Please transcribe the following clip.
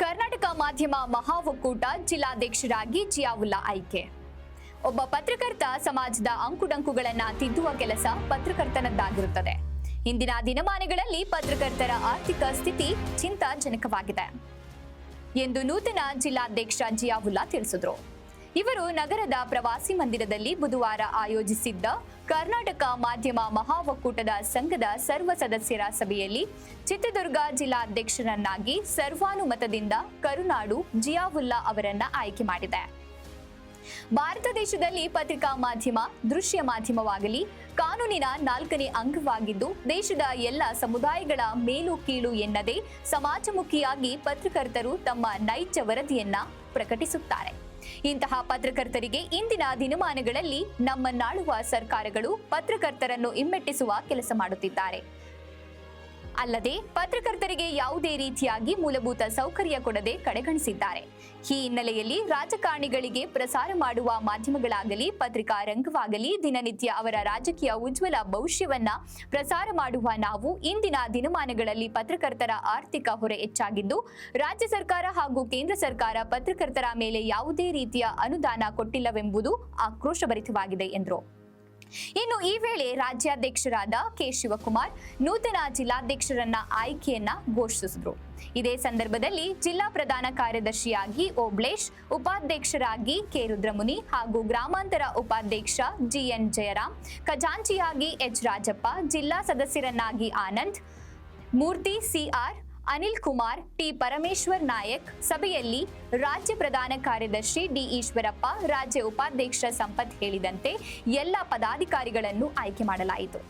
ಕರ್ನಾಟಕ ಮಾಧ್ಯಮ ಮಹಾ ಒಕ್ಕೂಟ ಜಿಲ್ಲಾಧ್ಯಕ್ಷರಾಗಿ ಜಿಯಾವುಲ್ಲಾ ಆಯ್ಕೆ. ಒಬ್ಬ ಪತ್ರಕರ್ತ ಸಮಾಜದ ಅಂಕುಡಂಕುಗಳನ್ನ ತಿದ್ದುವ ಕೆಲಸ ಪತ್ರಕರ್ತನದ್ದಾಗಿರುತ್ತದೆ. ಇಂದಿನ ದಿನಮಾನಗಳಲ್ಲಿ ಪತ್ರಕರ್ತರ ಆರ್ಥಿಕ ಸ್ಥಿತಿ ಚಿಂತಾಜನಕವಾಗಿದೆ. ಎಂದು ನೂತನ ಜಿಲ್ಲಾಧ್ಯಕ್ಷ ಜಿಯಾವುಲ್ಲಾ ತಿಳಿಸಿದರು. ಇವರು ನಗರದ ಪ್ರವಾಸಿ ಮಂದಿರದಲ್ಲಿ ಬುಧವಾರ ಆಯೋಜಿಸಿದ್ದ ಕರ್ನಾಟಕ ಮಾಧ್ಯಮ ಮಹಾ ಒಕ್ಕೂಟದ ಸಂಘದ ಸರ್ವ ಸದಸ್ಯರ ಸಭೆಯಲ್ಲಿ ಚಿತ್ರದುರ್ಗ ಜಿಲ್ಲಾಧ್ಯಕ್ಷರನ್ನಾಗಿ ಸರ್ವಾನುಮತದಿಂದ ಕರುನಾಡು ಜಿಯಾವುಲ್ಲಾ ಅವರನ್ನ ಆಯ್ಕೆ ಮಾಡಿದೆ. ಭಾರತ ದೇಶದಲ್ಲಿ ಪತ್ರಿಕಾ ಮಾಧ್ಯಮ, ದೃಶ್ಯ ಮಾಧ್ಯಮವಾಗಲಿ, ಕಾನೂನಿನ ನಾಲ್ಕನೇ ಅಂಗವಾಗಿದ್ದು ದೇಶದ ಎಲ್ಲ ಸಮುದಾಯಗಳ ಮೇಲು ಕೀಳು ಎನ್ನದೇ ಸಮಾಜಮುಖಿಯಾಗಿ ಪತ್ರಕರ್ತರು ತಮ್ಮ ನೈಜ ವರದಿಯನ್ನ ಪ್ರಕಟಿಸುತ್ತಾರೆ. ಇಂತಹ ಪತ್ರಕರ್ತರಿಗೆ ಇಂದಿನ ದಿನಮಾನಗಳಲ್ಲಿ ನಮ್ಮನ್ನಾಳುವ ಸರ್ಕಾರಗಳು ಪತ್ರಕರ್ತರನ್ನು ಹಿಮ್ಮೆಟ್ಟಿಸುವ ಕೆಲಸ ಮಾಡುತ್ತಿದ್ದಾರೆ. ಅಲ್ಲದೆ ಪತ್ರಕರ್ತರಿಗೆ ಯಾವುದೇ ರೀತಿಯಾಗಿ ಮೂಲಭೂತ ಸೌಕರ್ಯ ಕೊಡದೆ ಕಡೆಗಣಿಸಿದ್ದಾರೆ. ಈ ಹಿನ್ನೆಲೆಯಲ್ಲಿ ರಾಜಕಾರಣಿಗಳಿಗೆ ಪ್ರಸಾರ ಮಾಡುವ ಮಾಧ್ಯಮಗಳಾಗಲಿ, ಪತ್ರಿಕಾ ರಂಗವಾಗಲಿ, ದಿನನಿತ್ಯ ಅವರ ರಾಜಕೀಯ ಉಜ್ವಲ ಭವಿಷ್ಯವನ್ನ ಪ್ರಸಾರ ಮಾಡುವ ನಾವು ಇಂದಿನ ದಿನಮಾನಗಳಲ್ಲಿ ಪತ್ರಕರ್ತರ ಆರ್ಥಿಕ ಹೊರೆ ಹೆಚ್ಚಾಗಿದ್ದು, ರಾಜ್ಯ ಸರ್ಕಾರ ಹಾಗೂ ಕೇಂದ್ರ ಸರ್ಕಾರ ಪತ್ರಕರ್ತರ ಮೇಲೆ ಯಾವುದೇ ರೀತಿಯ ಅನುದಾನ ಕೊಟ್ಟಿಲ್ಲವೆಂಬುದು ಆಕ್ರೋಶಭರಿತವಾಗಿದೆ ಎಂದರು. ಇನ್ನು ಈ ವೇಳೆ ರಾಜ್ಯಾಧ್ಯಕ್ಷರಾದ ಕೆ ಶಿವಕುಮಾರ್ ನೂತನ ಜಿಲ್ಲಾಧ್ಯಕ್ಷರನ್ನ ಆಯ್ಕೆಯನ್ನ ಘೋಷಿಸಿದ್ರು. ಇದೇ ಸಂದರ್ಭದಲ್ಲಿ ಜಿಲ್ಲಾ ಪ್ರಧಾನ ಕಾರ್ಯದರ್ಶಿಯಾಗಿ ಓಬ್ಳೇಶ್, ಉಪಾಧ್ಯಕ್ಷರಾಗಿ ಕೆ ರುದ್ರಮುನಿ ಹಾಗೂ ಗ್ರಾಮಾಂತರ ಉಪಾಧ್ಯಕ್ಷ ಜಿಎನ್ ಜಯರಾಮ್, ಖಜಾಂಚಿಯಾಗಿ ಎಚ್ ರಾಜಪ್ಪ, ಜಿಲ್ಲಾ ಸದಸ್ಯರನ್ನಾಗಿ ಆನಂದ್, ಮೂರ್ತಿ ಸಿಆರ್ ಅನಿಲ್ ಕುಮಾರ್, ಟಿ ಪರಮೇಶ್ವರ್ ನಾಯಕ್, ಸಭೆಯಲ್ಲಿ ರಾಜ್ಯ ಪ್ರಧಾನ ಕಾರ್ಯದರ್ಶಿ ಡಿ ಈಶ್ವರಪ್ಪ, ರಾಜ್ಯ ಉಪಾಧ್ಯಕ್ಷ ಸಂಪತ್ ಹೇಳಿದಂತೆ ಎಲ್ಲ ಪದಾಧಿಕಾರಿಗಳನ್ನು ಆಯ್ಕೆ ಮಾಡಲಾಯಿತು.